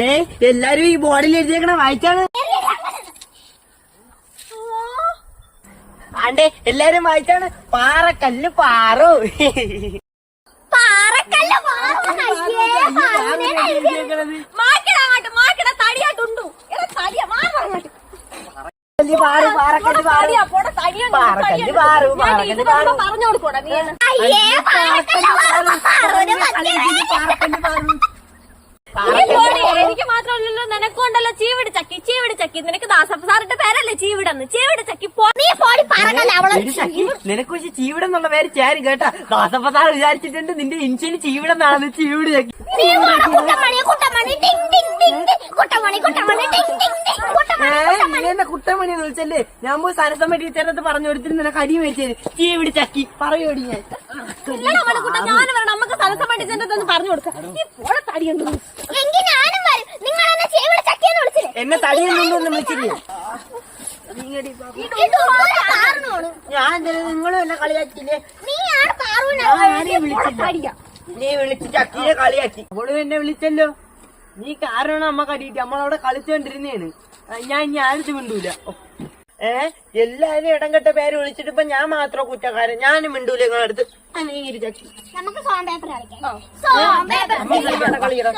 ദേ എല്ലാരും ഈ ബോർഡിൽ എഴുതിയേക്കണ വായിച്ചാണ്. ആണ്ടേ എല്ലാരും വായിച്ചാണ്. പാറക്കല്ല് പാറു. പാറക്കല്ല് പാറ. പാറക്കല്ല് തടിയാ, പോടാ, തടിയുണ്ട്, പാറക്കല്ല് തടിയുണ്ട്. പാറു, ഞാൻ പാറക്കല്ല് പാറു. പറഞ്ഞു കൊടുക്കൂടാ, നീ. അയ്യേ, പാറക്കല്ല് പാറു, പാറക്കല്ല് പാറു നീ പോടി, എനിക്ക് മാത്രമല്ലല്ലോ നിനക്കുണ്ടല്ലോ ചീവിട് ചക്കി. നിനക്ക് ദാസപ്പസാറിന്റെ പേരല്ലേ ചീവിടന്ന്? ചീവിട ചക്കി. നീ പോടി അവളെ നിനക്ക് പക്ഷെ ചീവിടം എന്നുള്ള പേര് ചേരും കേട്ടാ. ദാസപ്പസാർ വിചാരിച്ചിട്ടുണ്ട് നിന്റെ ഇൻഷ്യൽ ചീവിടന്നാണ് ചീവിട് ചക്കി. കുട്ടമണി എന്നെ വിളിച്ചല്ലേ? ഞാൻ പോയി സരസമ്മ ടീച്ചറിനടുത്ത് പറഞ്ഞു കൊടുത്തിട്ട് നിനക്ക് അടി മേടിച്ചത് ചീവിട് ചക്കി. പറയോടി ഞാൻ. നമുക്ക് സ്ഥലത്ത് പഠിച്ചെന്ന് പറഞ്ഞു കൊടുക്കാം നീ പോടെ തടിയുണ്ട് എങ്കിൽ ഞാനും വരും നിങ്ങൾ എന്നെ ചീവിട് വിളിച്ചില്ലേ എന്നെ തടിയൊന്നും വിളിച്ചില്ലേ ഇത് ഓരോ കാരണമാണ് ഞാൻ നിങ്ങളും എന്നെ കളിയാക്കിയില്ലേ? നീ വിളിച്ചിട്ട് ചക്കീനെ കളിയാക്കി. അവളും എന്നെ വിളിച്ചല്ലോ. നീ കാരണം അമ്മ കടിയിട്ട്. നമ്മളവിടെ കളിച്ചോണ്ടിരുന്നേന് ഞാൻ ഇനി ആരും മിണ്ടൂല. ഏ എല്ലാരും ഇടം കെട്ട പേര് വിളിച്ചിട്ട് ഇപ്പൊ ഞാൻ മാത്രം കുറ്റക്കാരൻ. ഞാനും മിണ്ടൂല നിങ്ങളടുത്ത് നീ ചക്കി. നമുക്ക് സോം പേപ്പർ കളിക്കാം. സോം പേപ്പർ നമുക്ക് കളിക്കണം.